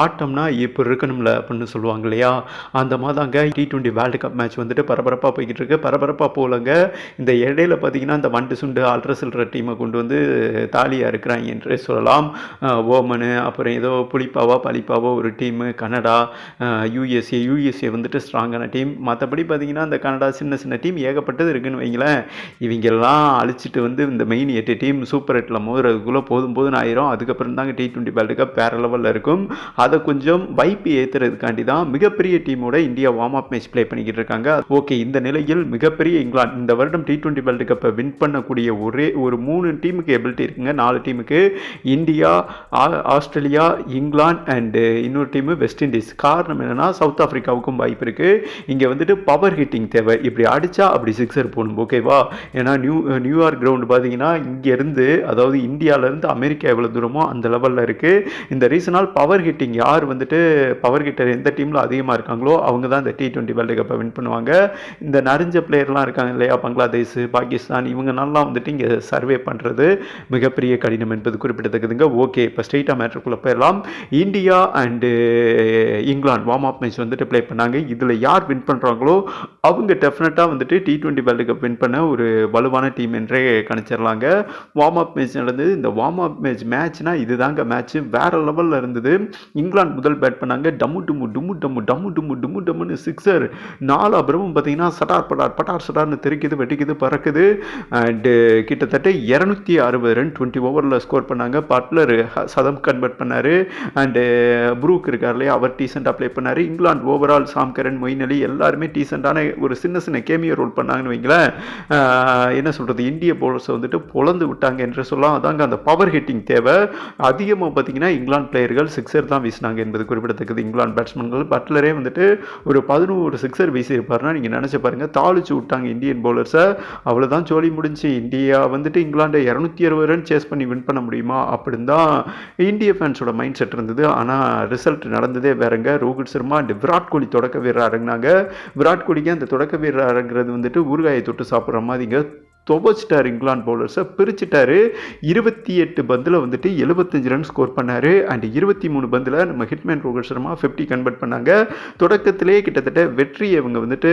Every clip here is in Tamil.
ஆட்டம்னா இப்போ இருக்கணும்ல அப்படின்னு சொல்லுவாங்க இல்லையா? அந்த மாதிரிதாங்க T twenty world cup match வந்துட்டு பரபரப்பாக போய்கிட்டு இருக்கு பரபரப்பாக போகலங்க. இந்த இடையில பார்த்தீங்கன்னா இந்த வண்டு சுண்டு அல்ட்ர சில்ற டீமை கொண்டு வந்து தாலியாக இருக்கிறாங்க என்றே சொல்லலாம். ஓமனு அப்புறம் ஏதோ புளிப்பாவோ பளிப்பாவோ ஒரு டீமு கனடா யூஎஸ்ஏ யூஎஸ்ஏ வந்துட்டு ஸ்ட்ராங்கான டீம் மற்றபடி பார்த்தீங்கன்னா இந்த கனடா சின்ன சின்ன டீம் ஏகப்பட்டது இருக்குன்னு வைங்களேன். இவங்கெல்லாம் அழிச்சிட்டு வந்து இந்த மெயின் எட்டு டீம் சூப்பர் எட்டில் மோதுறதுக்குள்ளே போதும் போதும் ஆயிரும். அதுக்கப்புறம் தாங்க டி டுவெண்ட்டி வேர்ல்டு கப் வேறு லெவலில் இருக்கும். அதை கொஞ்சம் வைப்பு ஏற்றுறதுக்காண்டி தான் மிகப்பெரிய டீமோட India warm up match play பண்ணிக்கிட்டு இருக்காங்க. ஓகே இந்த நிலையில் மிகப்பெரிய இங்கிலாந்து இந்த வருடம் டி டுவெண்ட்டி வேர்ல்டு கப்பை வின் பண்ணக்கூடிய ஒரே ஒரு மூணு டீமுக்கு எபிலிட்டி இருக்குங்க. நாலு டீமுக்கு இந்தியா ஆ- ஆஸ்திரேலியா இங்கிலாந்து அண்டு இன்னொரு டீமு வெஸ்ட் இண்டீஸ் காரணம் என்னென்னா சவுத் ஆஃப்ரிக்காவுக்கும் வாய்ப்பு இருக்குது இங்கே வந்துட்டு பவர் ஹிட்டிங் தேவை. இப்படி அடித்தா அப்படி சிக்ஸர் போகணும் ஓகேவா ஏன்னா நியூ நியூயார்க் கிரவுண்டு பார்த்தீங்கன்னா இங்கேருந்து அதாவது இந்தியாவிலேருந்து அமெரிக்கா எவ்வளோ தூரமோ அந்த லெவலில் இருக்குது இந்த ரீசனால் பவர் ஹிட்டிங் யார் வந்துட்டு பவர் கிட்டர் எந்த டீமில் அதிகமாக இருக்காங்களோ அவங்க தான் இந்த டி டுவெண்ட்டி வேர்ல்டு கப்பை வின் பண்ணுவாங்க. இந்த நரிஞ்ச பிளேயர்லாம் இருக்காங்க இல்லையா? பங்களாதேஷ் பாகிஸ்தான் இவங்க நல்லா வந்துட்டு இங்கே சர்வே பண்ணுறது மிகப்பெரிய கடினம் என்பது குறிப்பிடத்தக்கதுங்க. ஓகே இப்போ ஸ்ட்ரெயிட்டாக மேட்ருக்குள்ளே போயிடலாம். India and England warm up match வந்துட்டு ப்ளே பண்ணாங்க. இதில் யார் வின் பண்ணுறாங்களோ அவங்க டெஃபினட்டாக வந்துட்டு T twenty world cup win பண்ண ஒரு வலுவான டீம் என்றே கணிச்சிடலாங்க வார்ம் அப் மேட்ச் நடந்தது. இந்த வார்ம் அப் மேட்ச் மேட்ச்னா இதுதாங்க மேட்ச் வேற லெவலில் இருந்தது. இங்கிலாந்து முதல் பேட் பண்ணாங்க. டம்மு டும்மு டும்மு டம்மு டம்மு டும்மு டும்மு டம்முன்னு சிக்ஸர் நாலு அப்புறமும் பார்த்தீங்கன்னா சட்டார் பட்டார் பட்டார் சட்டார்னு தெரிக்குது வெட்டிக்குது பறக்குது. அண்டு கிட்டத்தட்ட இரநூத்தி அறுபது ரன் டுவெண்ட்டி ஓவரில் ஸ்கோர் பண்ணாங்க. பட்லர் சதம் கன்வெர்ட் பண்ணார். அண்டு ப்ரூக் இருக்கார் இல்லையா? அவர் டீசெண்டாக ப்ளே பண்ணார். England overall Sam Curran Moeen Ali எல்லாருமே டீசெண்டான ஒரு சின்ன சின்ன கேமியோ ரோல் பண்ணாங்கன்னு வைங்களேன். என்ன சொல்கிறது இந்திய போலர்ஸை வந்துட்டு பொழந்து விட்டாங்க என்று சொல்லலாம் அதாங்க அந்த பவர் ஹிட்டிங் தேவை. அதிகமாக பார்த்தீங்கன்னா இங்கிலாந்து பிளேயர்கள் சிக்ஸர் தான் வீசினாங்க என்பது குறிப்பிடத்தக்கது. இங்கிலாந்து பேட்ஸ்மேன்கள் பட்லரே வந்துட்டு ஒரு பதினோரு சிக்ஸர் வீசியிருப்பாருன்னா நீங்கள் நினச்சி பாருங்கள் தாளிச்சு விட்டாங்க இந்தியன் போலர்ஸை அவ்வளோதான் சோழி முடிஞ்சு. இந்தியா வந்துட்டு இங்கிலாண்டை இரநூத்தி அறுபது ரன் சேஸ் பண்ணி வின் பண்ண முடியுமா? அப்படின்னு தான் இந்திய ஃபேன்ஸோட மைண்ட் செட் இருந்தது. ஆனால் ரிசல்ட் நடந்ததே வேறங்க. ரோஹித் சர்மா அண்ட் விராட் கோலி தொடக்க வீரர் இறங்கினாங்க விராட் கோலிக்கு அந்த தொடக்க வீரர் வந்துட்டு ஊறுகாயை தொட்டு சாப்பிட்ற மாதிரிங்க துவச்சிட்டார் இங்கிலாந்து பவுலர்ஸை பிரிச்சுட்டாரு. இருபத்தி எட்டு பந்தில் வந்துட்டு எழுபத்தஞ்சு ரன் ஸ்கோர் பண்ணார். அண்ட் இருபத்தி மூணு பந்தில் நம்ம ஹிட்மேன் ரோகர் சர்மா ஃபிஃப்டி கன்வெர்ட் பண்ணாங்க. தொடக்கத்திலே கிட்டத்தட்ட வெற்றியை இவங்க வந்துட்டு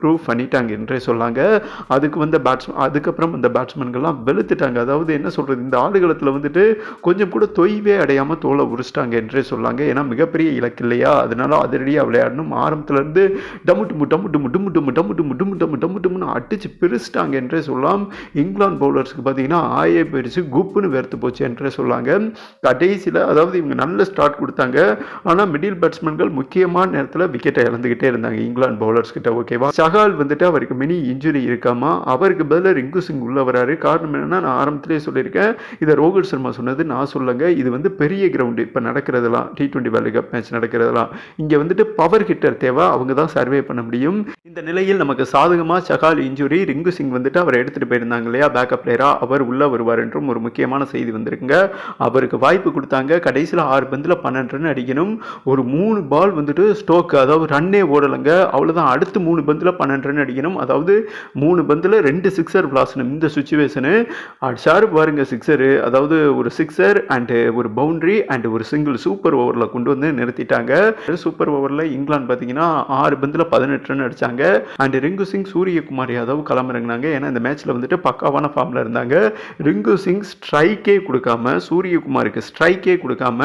ப்ரூவ் பண்ணிட்டாங்க என்றே சொல்லாங்க. அதுக்கு வந்த பேட்ஸ்மேன் அதுக்கப்புறம் அந்த பேட்ஸ்மேன்கள்லாம் வெளுத்துட்டாங்க. அதாவது என்ன சொல்கிறது இந்த ஆடுகளத்தில் வந்துட்டு கொஞ்சம் கூட தொய்வே அடையாமல் தோலை உரிச்சிட்டாங்க என்றே சொல்லாங்க. ஏன்னா மிகப்பெரிய இலக்கு இல்லையா? அதனால அதிரடியாக விளையாடணும். ஆரம்பத்துலேருந்து டம்மு டும்மு டம்மு டும்மு டும்மு டும்மு டம்மு டும்மு டும்மு டம்மு டம்மு டும்முன்னு அடிச்சு பிரிச்சிட்டாங்க என்றே சொல்லலாம் இங்கிலாந்து பவுலர்ஸ்க்கு பார்த்தீங்கன்னா ஆயே போயிடுச்சு குப்புன்னு வெறுத்து போச்சு என்றே சொல்லாங்க. கடைசியில் அதாவது இவங்க நல்ல ஸ்டார்ட் கொடுத்தாங்க. ஆனால் மிடில் பேட்ஸ்மேன்கள் முக்கியமான நேரத்தில் விக்கெட்டை இழந்துக்கிட்டே இருந்தாங்க இங்கிலாந்து பவுலர்ஸ் கிட்ட ஓகேவா சஹால் வந்துட்டு அவருக்கு மினி இன்ஜுரி இருக்காமா? அவருக்கு பதிலாக ரிங்கு சிங் உள்ள வராரு. காரணம் என்னன்னா நான் ஆரம்பத்திலே சொல்லியிருக்கேன். இதை ரோஹித் சர்மா சொன்னது நான் சொல்லுங்க. இது வந்து பெரிய கிரவுண்டு இப்போ நடக்கிறதெல்லாம் T twenty world cup match நடக்கிறதெல்லாம். இங்கே வந்துட்டு பவர் ஹிட்டர் தேவை அவங்க தான் சர்வே பண்ண முடியும். இந்த நிலையில் நமக்கு சாதகமாக சகால் இன்ஜுரி ரிங்கு சிங் வந்துட்டு அவரை எடுத்துகிட்டு போயிருந்தாங்க இல்லையா? பேக்கப் பிளேயராக அவர் உள்ளே வருவார் என்றும் ஒரு முக்கியமான செய்தி வந்திருக்குங்க. அவருக்கு வாய்ப்பு கொடுத்தாங்க. கடைசியில் ஆறு பந்தில் பன்னெண்டு ரன் அடிக்கணும். ஒரு மூணு பால் வந்துட்டு ஸ்டோக் அதாவது ரன்னே ஓடலைங்க. அவ்வளோதான் அடுத்து மூணு பந்தில் பன்னெண்டு ரன் அடிக்கணும். அதாவது மூணு பந்தில் ரெண்டு சிக்ஸர் விளாசணும் இந்த சுச்சுவேஷனு அடிச்சாரு பாருங்க சிக்ஸரு அதாவது ஒரு சிக்ஸர் அண்டு ஒரு பவுண்டரி அண்ட் ஒரு சிங்கிள் சூப்பர் ஓவரில் கொண்டு வந்து நிறுத்திட்டாங்க. சூப்பர் ஓவரில் இங்கிலாந்து பார்த்தீங்கன்னா ஆறு பந்தில் பதினெட்டு ரன் அடிச்சாங்க. அண்ட் ரிங்கு சிங் சூரியகுமார் யாதவ் களமிறங்கினாங்க. ஏன்னா இந்த மேட்ச்சில் வந்துட்டு பக்காவான ஃபார்மில் இருந்தாங்க. ரிங்கு சிங் ஸ்ட்ரைக்கே கொடுக்காம சூரியகுமாருக்கு ஸ்ட்ரைக்கே கொடுக்காம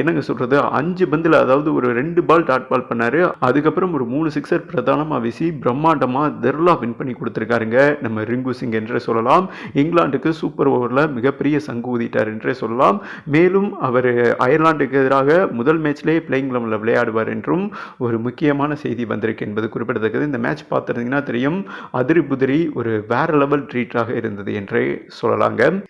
என்னங்க சொல்கிறது அஞ்சு பந்தில் அதாவது ஒரு ரெண்டு பால் டாட் பால் பண்ணார். அதுக்கப்புறம் ஒரு மூணு சிக்ஸர் பிரதானமாக வீசி பிரம்மாண்டமாக தெர்லா வின் பண்ணி கொடுத்துருக்காருங்க. நம்ம ரிங்கு சிங் என்றே சொல்லலாம். இங்கிலாந்துக்கு சூப்பர் ஓவரில் மிகப்பெரிய சங்கு ஊதிட்டார் என்றே சொல்லலாம். மேலும் அவர் அயர்லாந்துக்கு எதிராக முதல் மேட்ச்லேயே பிளேயிங் லெவலில் விளையாடுவார் என்றும் ஒரு முக்கியமான செய்தி வந்திருக்கு என்பது குறிப்பிடத்தக்கது. இந்த மேட்ச் பார்த்துருந்தீங்கன்னா தெரியும். அதிரி புதிரி ஒரு வேற லெவல் ட்ரீட்டாக இருந்தது என்றே சொல்லலாங்க.